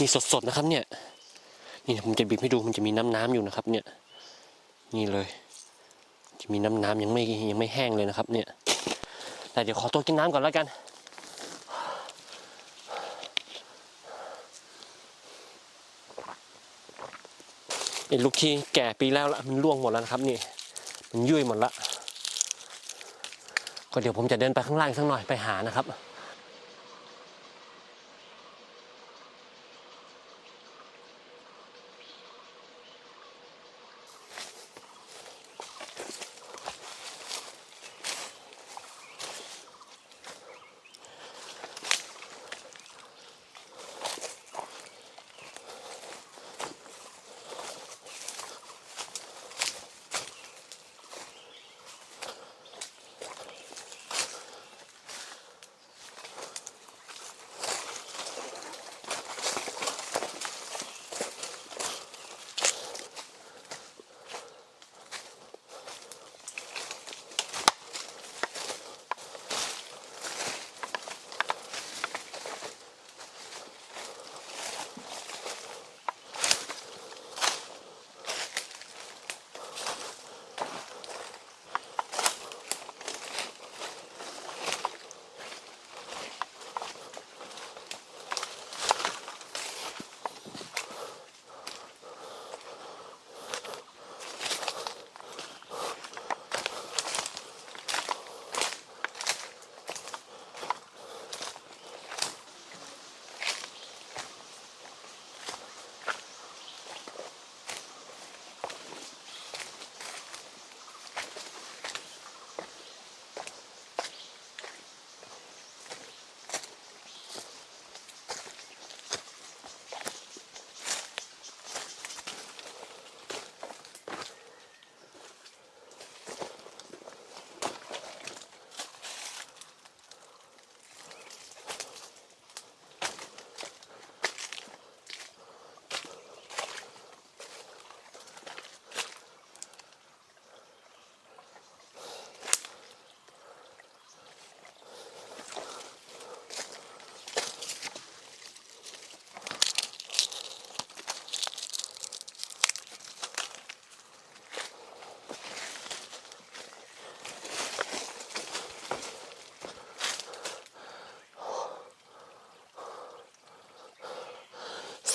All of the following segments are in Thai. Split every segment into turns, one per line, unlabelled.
นี่สดๆนะครับเนี่ย นี่ผมจะบีบให้ดูมันจะมีน้ำน้ำอยู่นะครับ เนี่ย นี่เลย จะมีน้ำน้ำยังไม่ยังไม่แห้งเลยนะครับ เนี่ย แต่เดี๋ยวขอตัวกินน้ำก่อนแล้วกันไอ้ลูกที่แก่ปีแล้วละมันร่วงหมดแล้วนะครับ นี่ มันยุ่ยหมดละก็เดี๋ยวผมจะเดินไปข้างล่างสักหน่อยไปหานะครับ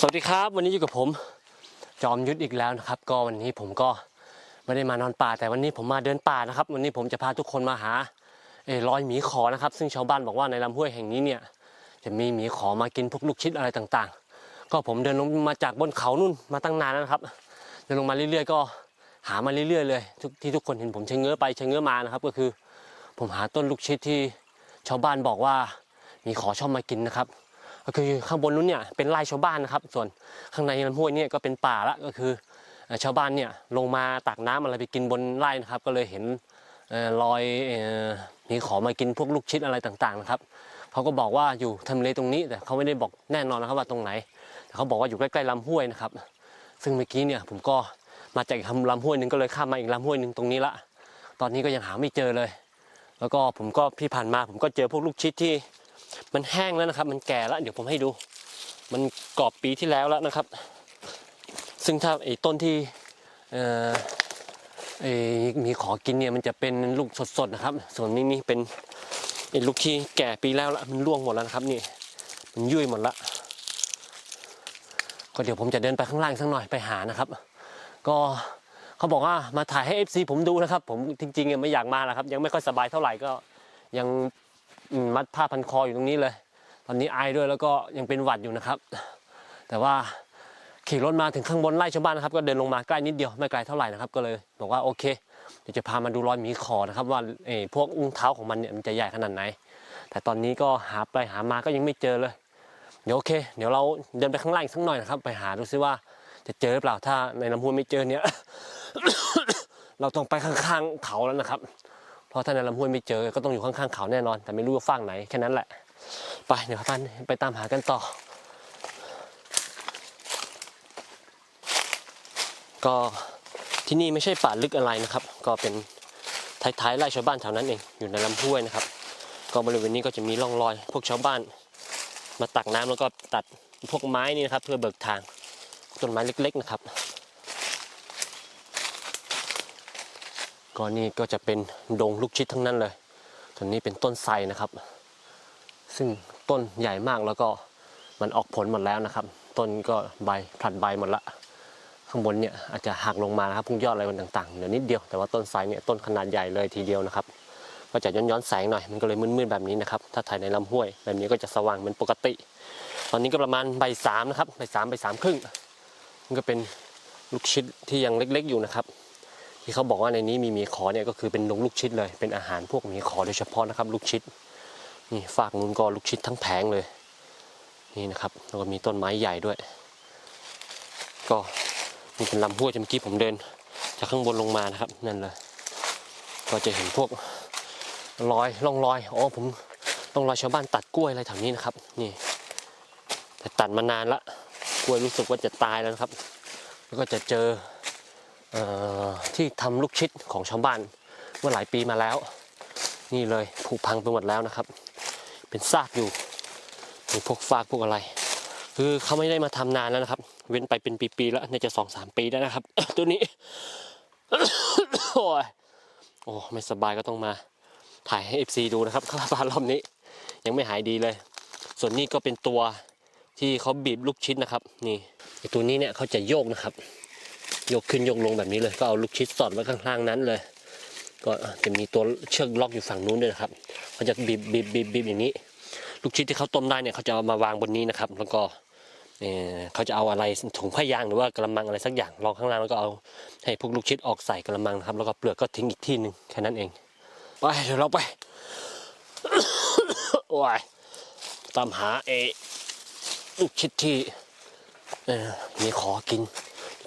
วัสดีครับ วันนี้อยู่กับผม จอมยุทธอีกแล้วนะครับ ก็วันนี้ผมก็ไม่ได้มานอนป่า แต่วันนี้ผมมาเดินป่านะครับ วันนี้ผมจะพาทุกคนมาหาเอรอยหมีขอนะครับ ซึ่งชาวบ้านบอกว่าในลำห้วยแห่งนี้เนี่ย จะมีหมีขอมากินพวกลูกชิดอะไรต่างๆ ก็ผมเดินลงมาจากบนเขานู่นมาตั้งนานแล้วนะครับ เดินลงมาเรื่อยๆ ก็หามาเรื่อยๆ เลยทุกที่ทุกคนเห็นผมชะเง้อไปชะเง้อมานะครับ ก็คือ ผมหาต้นลูกชิดที่ชาวบ้านบอกว่ามีขอชอบมากินนะครับ ก็คือข้างบนนู้นเนี่ยเป็นไร่ชาวบ้านนะครับ ส่วนข้างในลำห้วยเนี่ยก็เป็นป่าละก็คือชาวบ้านเนี่ยลงมาตักน้ำอะไรไปกินบนไร่นะครับ ก็เลยเห็นเอ่อรอยมีขอมากินพวกลูกชิดอะไรต่างๆนะครับเขาก็บอกว่าอยู่ทำเลตรงนี้แต่เขาไม่ได้บอกแน่นอนนะครับว่าตรงไหน แต่เขาบอกว่าอยู่ใกล้ๆลำห้วยนะครับ ซึ่งเมื่อกี้เนี่ยผมก็มาจากอีกลำห้วยหนึ่งก็เลยข้ามมาอีกลำห้วยหนึ่งตรงนี้ละ ตอนนี้ก็ยังหาไม่เจอเลย แล้วก็ผมก็พี่ผ่านมาผมก็เจอพวกลูกชิดที่ มันแห้งแล้วนะครับ มันแก่แล้วเดี๋ยวผมให้ดู มันกรอบปีที่แล้วแล้วนะครับ ซึ่งถ้าไอ้ต้นที่เอ่อไอ้มีขอกินเนี่ยมันจะเป็นลูกสดๆนะครับ ส่วนนี้นี่เป็นไอ้ลูกที่แก่ปีแล้วละมันร่วงหมดแล้วนะครับนี่มันยุ่ยหมดละก็เดี๋ยวผมจะเดินไปข้างล่างสักหน่อยไปหานะครับ ก็เขาบอกว่ามาถ่ายให้ FC ผมดูนะครับ ผมจริงๆไม่อยากมาแล้วครับ ยังไม่ค่อยสบายเท่าไหร่ก็ยัง มัดผ้าพันคออยู่ตรงนี้เลย ตอนนี้ไอด้วยแล้วก็ยังเป็นหวัดอยู่นะครับ แต่ว่าขี่รถมาถึงข้างบนไร่ชาวบ้านนะครับ ก็เดินลงมาใกล้นิดเดียวไม่ไกลเท่าไหร่นะครับ ก็เลยบอกว่าโอเคเดี๋ยวจะพามาดูรอยหมีขอนะครับ ว่าเอพวกอุ้งเท้าของมันเนี่ยมันจะใหญ่ขนาดไหน แต่ตอนนี้ก็หาไปหามาก็ยังไม่เจอเลย เดี๋ยวโอเค เดี๋ยวเราเดินไปข้างล่างสักหน่อยนะครับ ไปหาดูซิว่าจะเจอหรือเปล่าถ้าในลำพูนไม่เจอเนี่ย เราต้องไปข้างๆเขาแล้วนะครับ ราะถ้าในลำห้วยไม่เจอก็ต้องอยู่ข้างๆเขาแน่นอน แต่ไม่รู้ว่าฝั่งไหนแค่นั้นแหละ ไปเดี๋ยวท่านไปตามหากันต่อ ก็ที่นี่ไม่ใช่ป่าลึกอะไรนะครับ ก็เป็นท้ายๆไร่ชาวบ้านแถวนั้นเองอยู่ในลำห้วยนะครับ ก็บริเวณนี้ก็จะมีร่องรอย พวกชาวบ้าน มาตักน้ำแล้วก็ตัดพวกไม้นี่นะครับ เพื่อเบิกทางต้นไม้เล็ก ๆ นะครับ ก็นี่ก็จะเป็นดงลูกชิดทั้งนั้นเลยส่วนนี้เป็นต้นไทรนะครับ ซึ่งต้นใหญ่มากแล้วก็มันออกผลหมดแล้วนะครับ ต้นก็ใบผลัดใบหมดละ ข้างบนเนี่ยอาจจะหักลงมานะครับพุ่งยอดอะไรมันต่างๆเดี๋ยวนิดเดียวแต่ว่าต้นไทรเนี่ยต้นขนาดใหญ่เลยทีเดียวนะครับก็จะย้อนย้อนๆแสงหน่อยมันก็เลยมืดๆแบบนี้นะครับ ถ้าถ่ายในลำห้วย แบบนี้ก็จะสว่างเป็นปกติ ตอนนี้ก็ประมาณใบสามนะครับใบสามใบสามครึ่งมันก็เป็นลูกชิดที่ยังเล็ก ๆ อยู่นะครับ ที่เขาบอกว่าในนี้มีหมีขอเนี่ยก็คือเป็นดงลูกชิดเลย เป็นอาหารพวกหมีขอโดยเฉพาะนะครับ ลูกชิดนี่ฝากนู้นก็ลูกชิดทั้งแผงเลยนี่นะครับแล้วก็มีต้นไม้ใหญ่ด้วย ก็นี่เป็นลำห้วยเมื่อกี้ผมเดิน จากข้างบนลงมานะครับนั่นเลย ก็จะเห็นพวกรอยร่องรอยอ๋อผมร่องรอยชาวบ้านตัดกล้วยอะไรแถวนี้นะครับนี่แต่ตัดมานานละกล้วยรู้สึกว่าจะตายแล้วนะครับ แล้วก็จะเจอ ที่ทำลูกชิดของชาวบ้านเมื่อหลายปีมาแล้ว นี่เลยผุพังไปหมดแล้วนะครับ เป็นซากอยู่มีพวกฟากพวกอะไร คือเขาไม่ได้มาทำนานแล้วนะครับ เว้นไปเป็นปีๆแล้วน่าจะสองสามปีแล้วนะครับ ตัวนี้โอ้ยโอ้ไม่สบายก็ต้องมาถ่ายให้ FC ดูนะครับข้าวปลารอบนี้ ยังไม่หายดีเลย ส่วนนี้ก็เป็นตัวที่เขาบีบลูกชิดนะครับ นี่ตัวนี้เนี่ยเขาจะโยกนะครับ ยกขึ้นยกลงแบบนี้เลย ก็เอาลูกชิดสอดไว้ข้างๆนั้นเลย ก็จะมีตัวเชือกล็อกอยู่ฝั่งนู้นด้วยนะครับเขาจะบีบบีบบีบบีบอย่างนี้ ลูกชิดที่เขาต้มได้เนี่ยเขาจะเอามาวางบนนี้นะครับ แล้วก็เอ่อเขาจะเอาอะไรถุงผ้ายางหรือว่ากระมังอะไรสักอย่างรองข้างล่างแล้วก็เอาให้พวกลูกชิดออกใส่กระมังนะครับ แล้วก็เปลือกก็ทิ้งอีกที่หนึ่งแค่นั้นเองไปเดี๋ยวเราไปโอ้ยตามหาเอลูกชิดที่เออมีขอกิน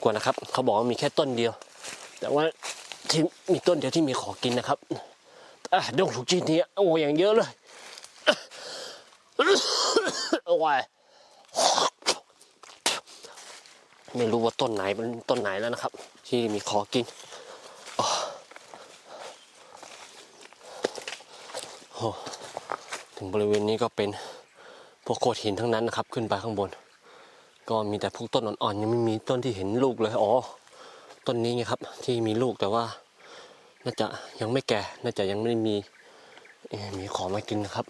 กว่านะครับ เขาบอกว่ามีแค่ต้นเดียว แต่ว่าที่มีต้นเดียวที่มีขอกินนะครับอะดงลูกชิดนี้โอ้ยอย่างเยอะเลยโอ้ยไม่รู้ว่าต้นไหนเป็นต้นไหนแล้วนะครับ ที่มีขอกินโอ้ถึงบริเวณนี้ก็เป็นพวกโขดหินทั้งนั้นนะครับ ขึ้นไปข้างบน ก็มีแต่พวกต้นอ่อนๆยังไม่มีต้นที่เห็นลูกเลยอ๋อต้นนี้ไงครับ ที่มีลูกแต่ว่า น่าจะยังไม่แก่น่าจะยังไม่มีมีขอมากินนะครับ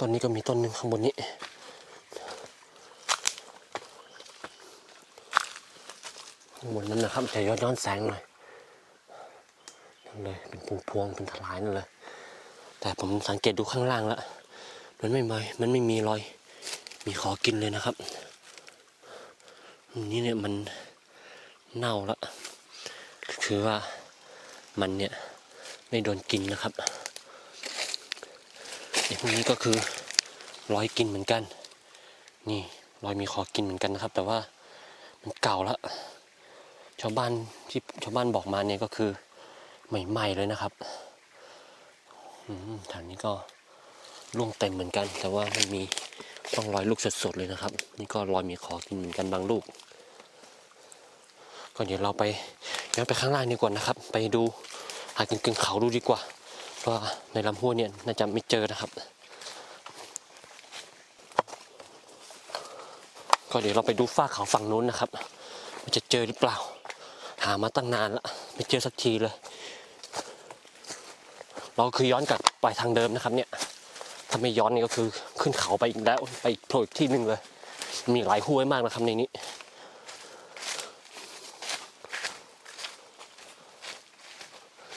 ต้นนี้ก็มีต้นหนึ่งข้างบนนี้ข้างบนนั้นนะครับจะย้อนย้อนแสงหน่อยนั่นเลยเป็นพวงพวงเป็นทลายนั่นเลย แต่ผมสังเกตดูข้างล่างแล้วมันไม่มีมันไม่มีรอย มีขอกินเลยนะครับ นี่เนี่ยมันเน่าแล้วคือว่ามันเนี่ยไม่โดนกินนะครับไอ้พวกนี้ก็คือรอยกินเหมือนกัน นี่รอยมีคอกินเหมือนกันนะครับ แต่ว่ามันเก่าแล้วชาวบ้านที่ชาวบ้านบอกมาเนี่ยก็คือใหม่ๆเลยนะครับอืมแถวนี้ก็ร่วงเต็มเหมือนกัน แต่ว่ามันมี ร่องรอยลูกสดๆเลยนะครับ นี่ก็รอยมีคอกินเหมือนกันบางลูก ก็เดี๋ยวเราไปย้อนไปข้างล่างดีกว่านะครับ ไปดูหากึ่งๆเขาดูดีกว่า เพราะในลำห้วยเนี่ยน่าจะไม่เจอนะครับ ก็เดี๋ยวเราไปดูฝ้าเขาฝั่งนู้นนะครับว่าจะเจอหรือเปล่า หามาตั้งนานละไม่เจอสักทีเลย เราคือย้อนกลับไปทางเดิมนะครับเนี่ยถ้าไม่ย้อนนี่ก็คือ ขึ้นเขาไปอีกแล้วไปอีกโผล่อีกที่หนึ่งเลย มีหลายห้วยมากนะครับในนี้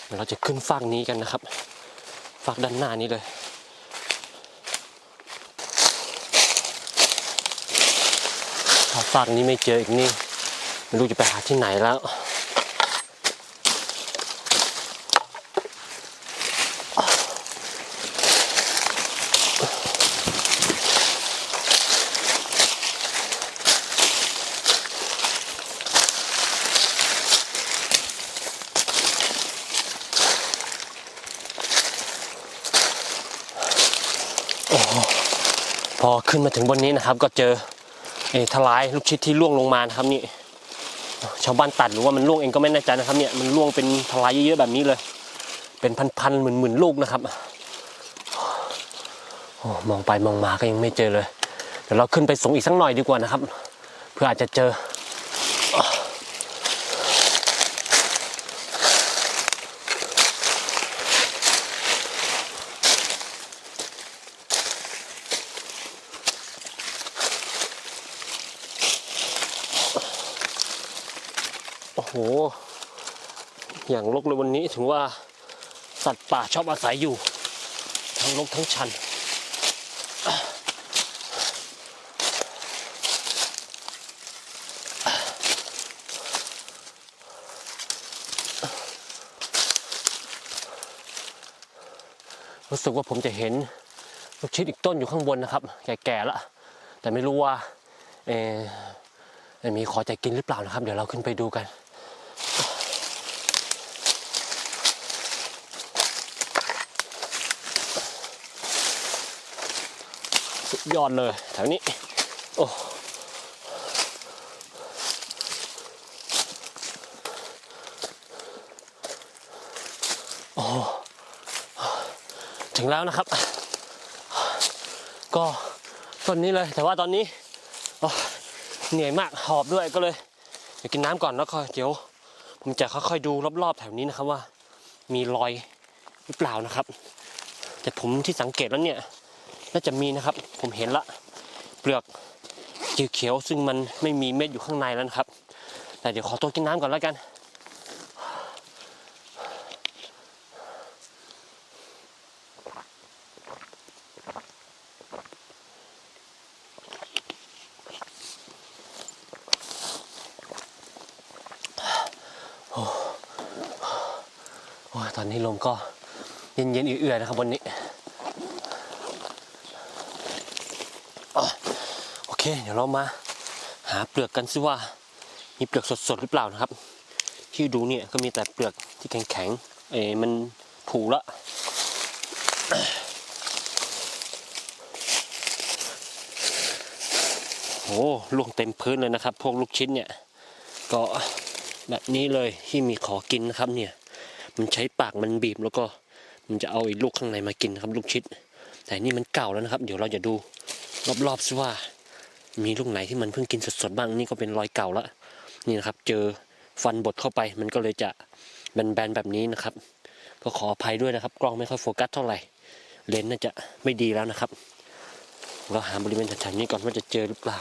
เดี๋ยวเราจะขึ้นฟากนี้กันนะครับฝากด้านหน้านี้เลยถ้าฝากนี้ไม่เจออีกนี่ไม่รู้จะไปหาที่ไหนแล้ว ขึ้นมาถึงบนนี้นะครับ ก็เจอเอทลายลูกชิดที่ล่วงลงมานะครับนี่ชาวบ้านตัดหรือว่ามันล่วงเองก็ไม่แน่ใจนะครับเนี่ยมันล่วงเป็นทลายเยอะๆแบบนี้เลย เป็นพันๆหมื่นๆลูกนะครับโอ้มองไปมองมาก็ยังไม่เจอเลย เดี๋ยวเราขึ้นไปสูงอีกสักหน่อยดีกว่านะครับ เพื่ออาจจะเจอ โอ้โห อย่างลกเลยวันนี้ถึงว่าสัตว์ป่าชอบอาศัยอยู่ ทั้งลกทั้งชัน รู้สึกว่าผมจะเห็นลูกชิดอีกต้นอยู่ข้างบนนะครับ แก่ๆแล้วแต่ไม่รู้ว่าเอ่อมีขอใจกินหรือเปล่านะครับ เดี๋ยวเราขึ้นไปดูกัน ยอดเลยแถวนี้ โอ้โอ้ถึงแล้วนะครับ ก็ต้นนี้เลย แต่ว่าตอนนี้เหนื่อยมากหอบด้วยก็เลยเดี๋ยวกินน้ำก่อนแล้วก็เดี๋ยว ผมจะค่อยๆดูรอบๆแถวนี้นะครับว่า มีรอยหรือเปล่านะครับ แต่ผมที่สังเกตแล้วเนี่ย น่าจะมีนะครับ ผมเห็นละ เปลือกเขียวๆซึ่งมันไม่มีเม็ดอยู่ข้างในแล้วนะครับ แต่เดี๋ยวขอตัวกินน้ำก่อนแล้วกันโอ้ตอนนี้ลมก็เย็นๆเอื่อยๆนะครับวันนี้ โอ เคเดี๋ยวเรามาหาเปลือกกันซิว่า มีเปลือกสดๆหรือเปล่านะครับ ที่ดูเนี่ยก็มีแต่เปลือกที่แข็งๆเอ้มันผุละโอ้ลวงเต็มพื้นเลยนะครับ พวกลูกชิ้นเนี่ย ก็แบบนี้เลยที่มีขอกินนะครับเนี่ย มันใช้ปากมันบีบแล้วก็มันจะเอาไอ้ลูกข้างในมากินนะครับ ลูกชิดแต่นี่มันเก่าแล้วนะครับ เดี๋ยวเราจะดูรอบๆซิว่า มีลูกไหนที่มันเพิ่งกินสดๆบ้างนี่ก็เป็นรอยเก่าแล้วนี่นะครับ เจอฟันบดเข้าไป มันก็เลยจะแบนๆแบบนี้นะครับ ก็ขออภัยด้วยนะครับ กล้องไม่ค่อยโฟกัสเท่าไหร่ เลนส์น่าจะไม่ดีแล้วนะครับเราหาบริเวณแถวๆนี้ก่อนว่าจะเจอหรือเปล่า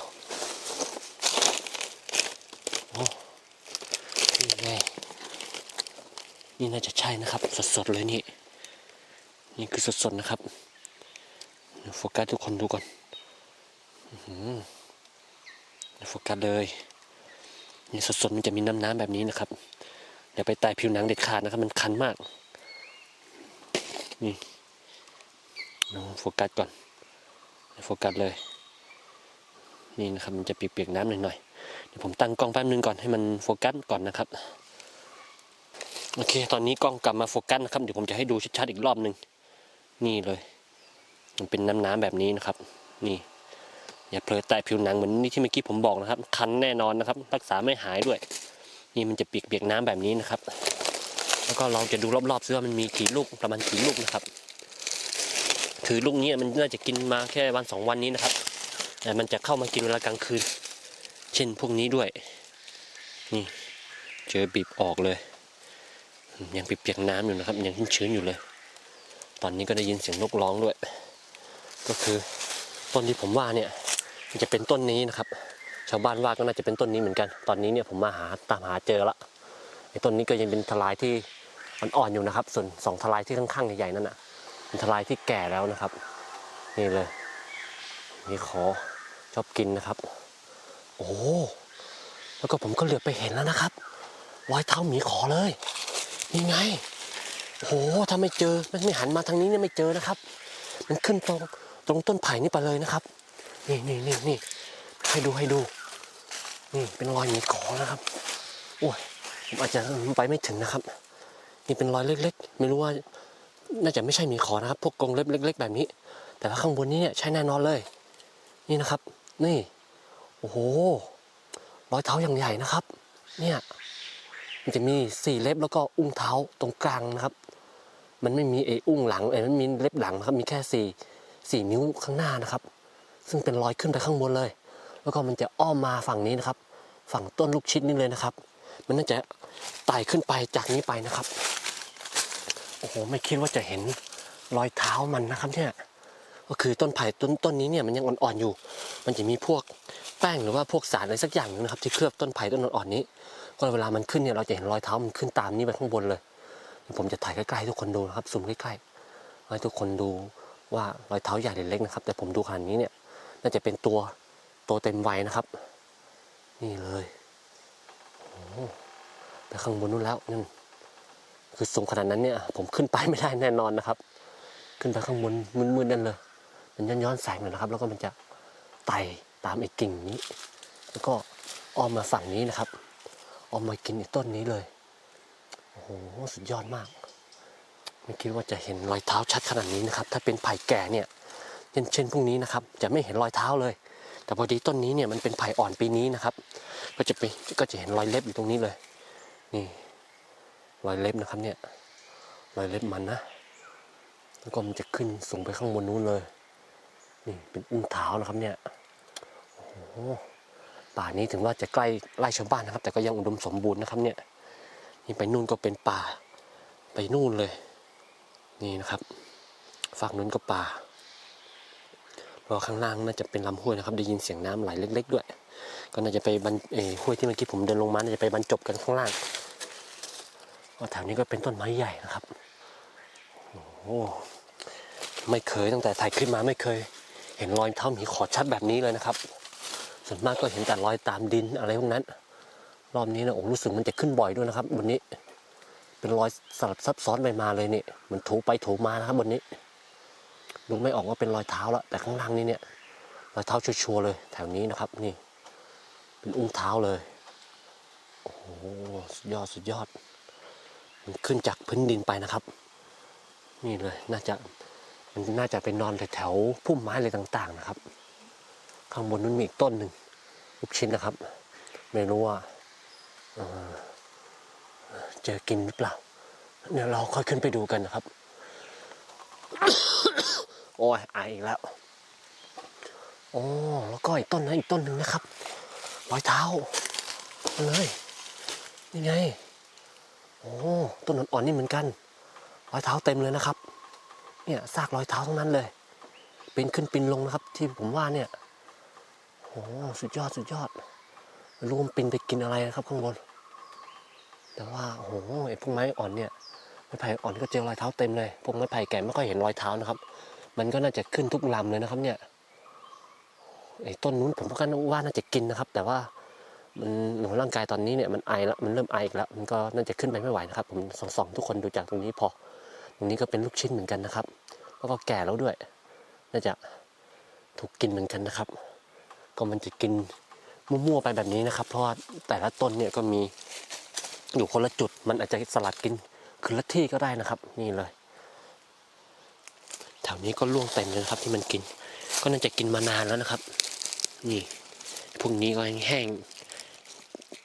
โอ้นี่ไงนี่น่าจะใช่นะครับ สดๆเลยนี่นี่คือสดๆนะครับโฟกัสทุกคนดูก่อนโฟกัสเลยนี่สดๆมันจะมีน้ำๆแบบนี้นะครับอย่าไปแตะผิวหนังเด็ดขาดนะครับ มันคันมาก นี่ลองโฟกัสก่อนโฟกัสเลย นี่นะครับมันจะเปียกๆน้ำหน่อยๆเดี๋ยวผมตั้งกล้องแป๊บนึงก่อนให้มันโฟกัสก่อนนะครับโอเค ตอนนี้กล้องกลับมาโฟกัสนะครับ เดี๋ยวผมจะให้ดูชัดๆอีกรอบหนึ่งนี่เลย มันเป็นน้ำๆแบบนี้นะครับ นี่ อย่าเผลอแตะผิวหนังเหมือนนี่ที่เมื่อกี้ผมบอกนะครับ คันแน่นอนนะครับ รักษาไม่หายด้วย นี่มันจะเปียกๆน้ำแบบนี้นะครับ แล้วก็เราจะดูรอบๆซิว่ามันมีกี่ลูกประมาณกี่ลูกนะครับถือลูกนี้มันน่าจะกินมาแค่วันสองวันนี้นะครับ แต่มันจะเข้ามากินเวลากลางคืน เช่นพวกนี้ด้วย นี่เจอบีบออกเลย ยังเปียกๆน้ำอยู่นะครับ ยังชื้นๆอยู่เลย ตอนนี้ก็ได้ยินเสียงนกร้องด้วย ก็คือต้นที่ผมว่าเนี่ย จะเป็นต้นนี้นะครับ ชาวบ้านว่าก็น่าจะเป็นต้นนี้เหมือนกัน ตอนนี้เนี่ยผมมาหาตามหาเจอละไอ้ต้นนี้ก็ยังเป็นทลายที่อ่อนๆอยู่นะครับ ส่วนสองทลายที่ข้างๆใหญ่ๆนั่นน่ะเป็นทลายที่แก่แล้วนะครับ นี่เลยนี่ขอชอบกินนะครับ โอ้แล้วก็ผมก็เหลือไปเห็นแล้วนะครับรอยเท้าหมีขอเลยนี่ไงโอ้โหถ้าไม่เจอมันไม่หันมาทางนี้เนี่ยไม่เจอนะครับ มันขึ้นตรงตรงต้นไผ่นี่ไปเลยนะครับ นี่นี่นี่นี่ให้ดูให้ดู นี่เป็นรอยหมีขอนะครับ โอ้ยผมอาจจะไปไม่ถึงนะครับ นี่เป็นรอยเล็ก ๆ ไม่รู้ว่า น่าจะไม่ใช่หมีขอนะครับ พวกกรงเล็บเล็ก ๆ แบบนี้ แต่ว่าข้างบนนี้เนี่ยใช่แน่นอนเลย นี่นะครับ นี่ โอ้โห รอยเท้าอย่างใหญ่นะครับ เนี่ย มันจะมีสี่เล็บแล้วก็อุ้งเท้าตรงกลางนะครับ มันไม่มีเอออุ้งหลังเออมันมีเล็บหลังนะครับ มีแค่สี่สี่นิ้วข้างหน้านะครับ ซึ่งเป็นรอยขึ้นไปข้างบนเลย แล้วก็มันจะอ้อมมาฝั่งนี้นะครับ ฝั่งต้นลูกชิดนี่เลยนะครับ มันน่าจะไต่ขึ้นไปจากนี้ไปนะครับ โอ้โห ไม่คิดว่าจะเห็นรอยเท้ามันนะครับเนี่ย ก็คือต้นไผ่ต้นต้นนี้เนี่ยมันยังอ่อนๆอยู่ มันจะมีพวกแป้งหรือว่าพวกสารอะไรสักอย่างนึงนะครับ ที่เคลือบต้นไผ่ต้นอ่อนๆนี้ก็เวลามันขึ้นเนี่ยเราจะเห็นรอยเท้ามันขึ้นตามนี้ไปข้างบนเลย ผมจะถ่ายใกล้ๆให้ทุกคนดูนะครับซูมใกล้ๆให้ทุกคนดูว่ารอยเท้าใหญ่หรือเล็กนะครับ แต่ผมดูขนาดนี้เนี่ย น่าจะเป็นตัวโตเต็มวัยนะครับ นี่เลยโอ้โหไปข้างบนนู้นแล้วนั่นคือสูงขนาดนั้นเนี่ย ผมขึ้นไปไม่ได้แน่นอนนะครับ ขึ้นไปข้างบนมืดๆนั่นเลยมันย้อนๆแสงเลยนะครับ แล้วก็มันจะไต่ตามไอ้กิ่งนี้ แล้วก็อ้อมมาฝั่งนี้นะครับอ้อมมากินไอ้ต้นนี้เลยโอ้โหสุดยอดมาก ไม่คิดว่าจะเห็นรอยเท้าชัดขนาดนี้นะครับ ถ้าเป็นไผ่แก่เนี่ย เช่นเช่นพรุ่งนี้นะครับ จะไม่เห็นรอยเท้าเลย แต่พอดีต้นนี้เนี่ยมันเป็นไผ่อ่อนปีนี้นะครับ ก็จะไปก็จะเห็นรอยเล็บอยู่ตรงนี้เลย นี่ รอยเล็บนะครับเนี่ย รอยเล็บมันนะ แล้วก็มันจะขึ้นสูงไปข้างบนนู้นเลย นี่เป็นอุ้งเท้านะครับเนี่ย โอ้โห ป่านี้ถึงว่าจะใกล้ไร่ชาวบ้านนะครับ แต่ก็ยังอุดมสมบูรณ์นะครับเนี่ย นี่ไปนู่นก็เป็นป่า ไปนู่นเลย นี่นะครับ ฝั่งนู้นก็ป่า รอข้างล่างน่าจะเป็นลำห้วยนะครับ ได้ยินเสียงน้ำไหลเล็ก ๆ ด้วย ก็น่าจะไปบรรห้วยที่เมื่อกี้ผมเดินลงมาน่าจะไปบรรจบกันข้างล่างแถวนี้ก็เป็นต้นไม้ใหญ่นะครับโอ้โหไม่เคยตั้งแต่ถ่ายขึ้นมาไม่เคย เห็นรอยเท้าหมีขอชัดแบบนี้เลยนะครับ ส่วนมากก็เห็นแต่รอยตามดินอะไรพวกนั้น รอบนี้นะโอ้รู้สึกมันจะขึ้นบ่อยด้วยนะครับบนนี้ เป็นรอยสลับซับซ้อนไปมาเลยนี่มันถูไปถูมานะครับบนนี้ ดูไม่ออกว่าเป็นรอยเท้าแล้วแต่ข้างล่างนี่เนี่ยรอยเท้าชัวร์เลย แถวนี้นะครับนี่ เป็นอุ้งเท้าเลยโอ้โหสุดยอดสุดยอดมันขึ้นจากพื้นดินไปนะครับ นี่เลยน่าจะมันน่าจะเป็นนอนแถวๆพุ่มไม้อะไรต่าง ๆ นะครับ ข้างบนนั้นมีอีกต้นหนึ่งลูกชิ้นนะครับ ไม่รู้ว่าเจอกินหรือเปล่าเดี๋ยวเราค่อยขึ้นไปดูกันนะครับ อ้ยอายอีกแล้วโอ้แล้วก็อีกต้นนะอีกต้นหนึ่งนะครับรอยเท้าเลยนี่ไงโอ้ต้นอ่อนๆนี่เหมือนกันรอยเท้าเต็มเลยนะครับ เนี่ยซากรอยเท้าทั้งนั้นเลยปีนขึ้นปีนลงนะครับ ที่ผมว่าเนี่ยโอ้สุดยอดสุดยอดไม่รู้มันปีนไปกินอะไรนะครับข้างบน แต่ว่าโอ้โหไอ้พวกไม้อ่อนเนี่ยไม้ไผ่อ่อนก็เจอรอยเท้าเต็มเลยพวกไม้ไผ่แก่ไม่ค่อยเห็นรอยเท้านะครับ มันก็น่าจะขึ้นทุกลำเลยนะครับ เนี่ยไอ้ต้นนู้นผมก็ว่าน่าจะกินนะครับ แต่ว่ามันหนูร่างกายตอนนี้เนี่ยมันไอแล้วมันเริ่มไออีกแล้ว มันก็น่าจะขึ้นไปไม่ไหวนะครับ ผมส่องสองทุกคนดูจากตรงนี้พอ ตรงนี้ก็เป็นลูกชิ้นเหมือนกันนะครับแล้วก็แก่แล้วด้วย น่าจะถูกกินเหมือนกันนะครับ ก็มันจะกินมั่วๆไปแบบนี้นะครับ เพราะว่าแต่ละต้นเนี่ยก็มีอยู่คนละจุด มันอาจจะสลัดกินคือละที่ก็ได้นะครับ นี่เลย วนี้ก็ล่วงเต็มเลยนะครับที่มันกิน ก็น่าจะกินมานานแล้วนะครับ นี่พวกนี้ก็แห้ง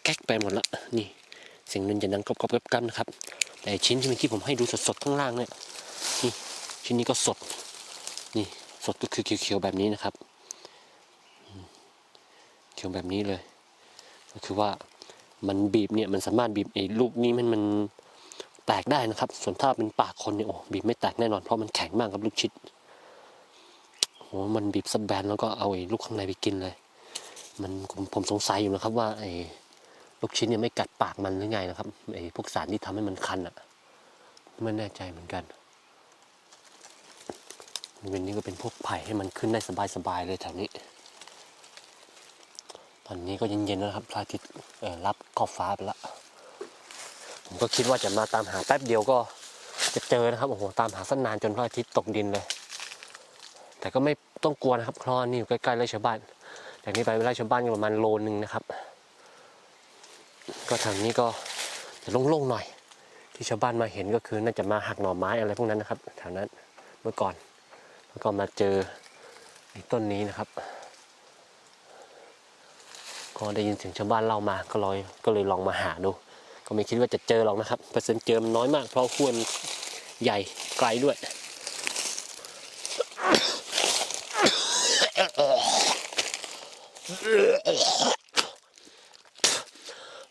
แก๊กไปหมดละนี่เสียงนั้นจะดังกรอบๆกับๆนะครับ แต่ชิ้นที่เมื่อกี้ผมให้ดูสดๆข้างล่างเนี่ยนี่ชิ้นนี้ก็สด นี่สดก็คือเขียวๆแบบนี้นะครับเขียวแบบนี้เลย ก็คือว่ามันบีบเนี่ยมันสามารถบีบไอ้ลูกนี้มันมัน แตกได้นะครับ ส่วนถ้าเป็นปากคนเนี่ยโอ้บีบไม่แตกแน่นอนเพราะมันแข็งมากครับลูกชิดโอ้มันบีบซับแบนแล้วก็เอาไอ้ลูกข้างในไปกินเลย มันผมผมสงสัยอยู่นะครับ ว่าไอ้ลูกชิ้นเนี่ยไม่กัดปากมันหรือไงนะครับไอ้พวกสารที่ทำให้มันคันอะไม่แน่ใจเหมือนกันบริเวณนี้ก็เป็นพวกไผ่ให้มันขึ้นได้สบายๆเลยแถวนี้ ตอนนี้ก็เย็นๆแล้วนะครับพระอาทิตย์รับขอบฟ้าไปแล้ว ผมก็คิดว่าจะมาตามหาแป๊บเดียวก็จะเจอนะครับโอ้โหตามหาสักนนานจนพระอาทิตย์ตกดินเลย แต่ก็ไม่ต้องกลัวนะครับเพราะว่านี่อยู่ใกล้ๆไร่ชาวบ้านจากนี้ไปไร่ชาวบ้านก็ประมาณโลนึงนะครับ ก็ทางนี้ก็จะโล่งๆหน่อย ที่ชาวบ้านมาเห็นก็คือน่าจะมาหักหน่อไม้อะไรพวกนั้นนะครับแถวนั้นเมื่อก่อนแล้วก็มาเจอไอ้ต้นนี้นะครับ ก็ได้ยินเสียงชาวบ้านเล่ามาก็เลยก็เลยลองมาหาดู ก็ไม่คิดว่าจะเจอหรอกนะครับเปอร์เซ็นต์เจอมันน้อยมาก เพราะควรใหญ่ไกลด้วย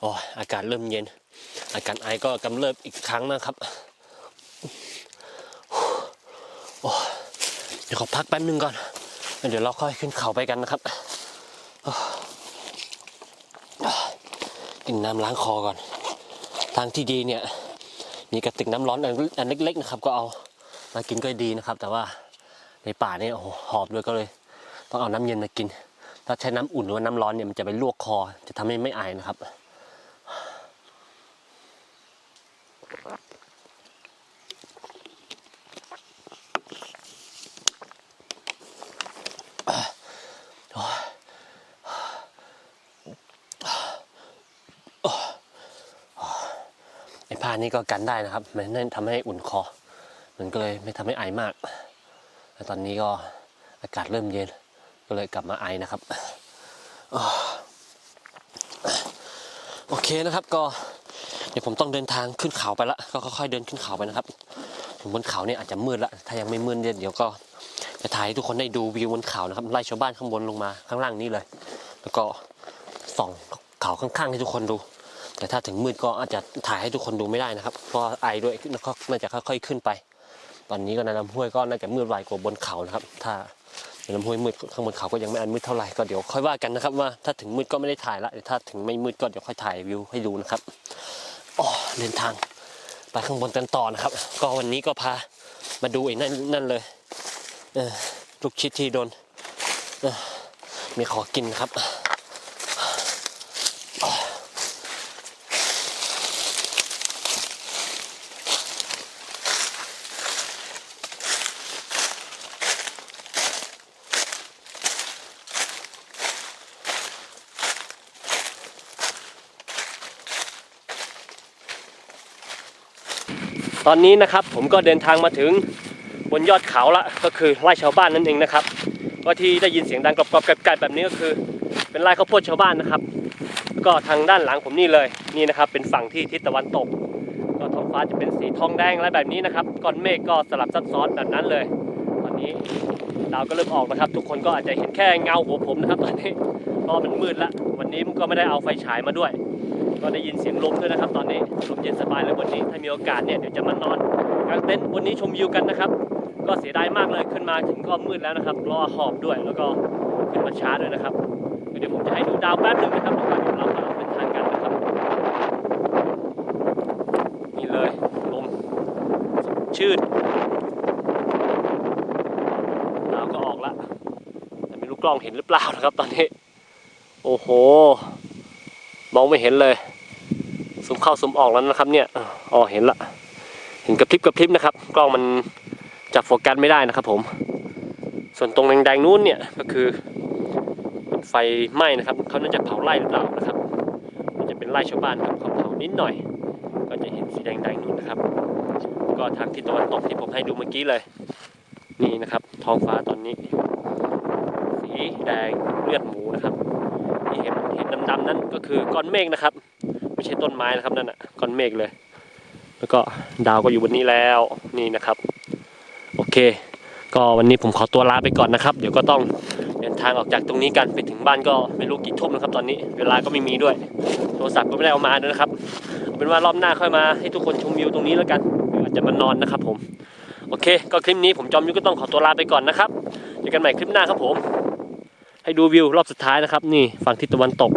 โอ้อากาศเริ่มเย็น อาการไอก็กำเริบอีกครั้งนะครับโอ้เดี๋ยวขอพักแป๊บนึงก่อน เดี๋ยวเราค่อยขึ้นเขาไปกันนะครับ กินน้ำล้างคอก่อน ทางที่ดีเนี่ย มีกระติกน้ำร้อนอันเล็กๆนะครับ ก็เอามากินก็ดีนะครับ แต่ว่าในป่าเนี่ยโอ้โหหอบด้วยก็เลย ต้องเอาน้ำเย็นมากิน ถ้าใช้น้ำอุ่นหรือว่าน้ำร้อนเนี่ยมันจะไปลวกคอ จะทำให้ไม่ไอนะครับานี้ก็กันได้นะครับ มันนั่นทำให้อุ่นคอ มันก็เลยไม่ทำให้ไอมากแต่ตอนนี้ก็อากาศเริ่มเย็น ก็เลยกลับมาไอนะครับ โอเคนะครับก็เดี๋ยวผมต้องเดินทางขึ้นเขาไปละก็ค่อยๆเดินขึ้นเขาไปนะครับบนเขาเนี่ยอาจจะมืดละถ้ายังไม่มืดเดี๋ยวก็จะถ่ายให้ทุกคนได้ดูวิวบนเขานะครับไล่ชาวบ้านข้างบนลงมาข้างล่างนี้เลย แล้วก็ส่องเขาข้างๆให้ทุกคนดู แต่ถ้าถึงมืดก็อาจจะถ่ายให้ทุกคนดูไม่ได้นะครับ เพราะไอด้วยแล้วก็น่าจะค่อยๆขึ้นไป ตอนนี้ก็ในลำห้วยก็น่าจะมืดไวกว่าบนเขานะครับ ถ้าในลำห้วยมืดข้างบนเขาก็ยังไม่อันมืดเท่าไหร่ก็เดี๋ยวค่อยว่ากันนะครับว่าถ้าถึงมืดก็ไม่ได้ถ่ายละถ้าถึงไม่มืดก็เดี๋ยวค่อยถ่ายวิวให้ดูนะครับอ๋อเดินทางไปข้างบนกันต่อนะครับ ก็วันนี้ก็พามาดูไอ้นั่นนั่นเลยเออลูกชิดที่โดนมีขอกินครับ ตอนนี้นะครับผมก็เดินทางมาถึงบนยอดเขาละก็คือไร่ชาวบ้านนั่นเองนะครับก็ที่ได้ยินเสียงดังกรอบๆไกลๆแบบนี้ก็คือ เป็นไร่ข้าวโพดชาวบ้านนะครับ ก็ทางด้านหลังผมนี่เลยนี่นะครับเป็นฝั่งที่ทิศตะวันตก ก็ท้องฟ้าจะเป็นสีทองแดงอะไรแบบนี้นะครับก้อนเมฆก็สลับซับซ้อนแบบนั้นเลย ตอนนี้ดาวก็เริ่มออกนะครับ ทุกคนก็อาจจะเห็นแค่เงาหัวผมนะครับตอนนี้เพราะมันมืดละวันนี้ก็ไม่ได้เอาไฟฉายมาด้วย ก็ได้ยินเสียงลมด้วยนะครับ ตอนนี้ลมเย็นสบายเลยวันนี้ถ้ามีโอกาสเนี่ยเดี๋ยวจะมานอนกางเต็นท์วันนี้ชมวิวกันนะครับ ก็เสียดายมากเลยขึ้นมาถึงก็มืดแล้วนะครับรอหอบด้วยแล้วก็ขึ้นมาช้าด้วยนะครับเดี๋ยวผมจะให้ดูดาวแป๊บหนึ่งนะครับแล้วก็เดี๋ยวเราก็ออกเดินทางกันนะครับนี่เลยลมชื่นดาวก็ออกละแต่ไม่รู้กล้องเห็นหรือเปล่านะครับ ตอนนี้ โอ้โห มองไม่เห็นเลย ซูมเข้าซูมออกแล้วนะครับ เนี่ยอ๋อเห็นละ เห็นกระพริบกระพริบนะครับ กล้องมันจับโฟกัสไม่ได้นะครับผม ส่วนตรงแดงๆนู้นเนี่ยก็คือไฟไหม้นะครับเขาน่าจะเผาไร่หรือเปล่านะครับมันจะเป็นไร่ชาวบ้านครับเขาเผานิดหน่อย ก็จะเห็นสีแดงๆนู้นนะครับ ก็ทางทิศตะวันตกที่ผมให้ดูเมื่อกี้เลย นี่นะครับ ท้องฟ้าตอนนี้ สีแดงเลือดหมูนะครับที่เห็นเห็นดำๆนั่นก็คือก้อนเมฆนะครับ ใช่ต้นไม้นะครับนั่นน่ะก้อนเมฆเลย แล้วก็ดาวก็อยู่บนนี้แล้วนี่นะครับ โอเค ก็วันนี้ผมขอตัวลาไปก่อนนะครับ เดี๋ยวก็ต้องเดินทางออกจากตรงนี้กันไปถึงบ้านก็ไม่รู้กี่ทุ่มนะครับ ตอนนี้เวลาก็ไม่มีด้วย โทรศัพท์ก็ไม่ได้เอามาด้วยนะครับเอาเป็นว่ารอบหน้าค่อยมาให้ทุกคนชมวิวตรงนี้แล้วกันอาจจะมานอนนะครับ ผมโอเค ก็คลิปนี้ผมจอมยุทธก็ต้องขอตัวลาไปก่อนนะครับเจอกันใหม่คลิปหน้าครับผม ให้ดูวิวรอบสุดท้ายนะครับ นี่ฝั่งทิศตะวันตก